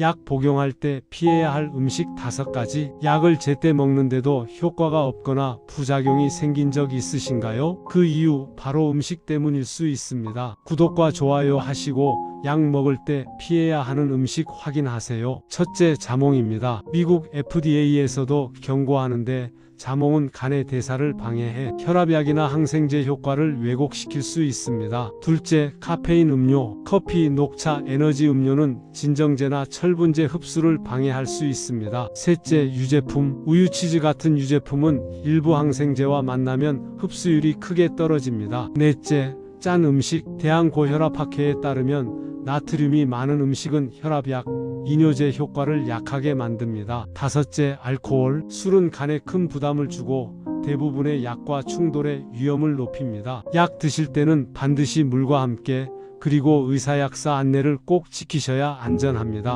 약 복용할 때 피해야 할 음식 다섯 가지. 약을 제때 먹는데도 효과가 없거나 부작용이 생긴 적 있으신가요? 그 이유 바로 음식 때문일 수 있습니다. 구독과 좋아요 하시고 약 먹을 때 피해야 하는 음식 확인하세요. 첫째, 자몽입니다. 미국 FDA에서도 경고하는데 자몽은 간의 대사를 방해해 혈압약이나 항생제 효과를 왜곡시킬 수 있습니다. 둘째, 카페인 음료, 커피, 녹차, 에너지 음료는 진정제나 철분제 흡수를 방해할 수 있습니다. 셋째, 유제품, 우유, 치즈 같은 유제품은 일부 항생제와 만나면 흡수율이 크게 떨어집니다. 넷째, 짠 음식, 대한고혈압학회에 따르면 나트륨이 많은 음식은 혈압약, 이뇨제 효과를 약하게 만듭니다. 다섯째, 알코올. 술은 간에 큰 부담을 주고 대부분의 약과 충돌의 위험을 높입니다. 약 드실 때는 반드시 물과 함께 그리고 의사약사 안내를 꼭 지키셔야 안전합니다.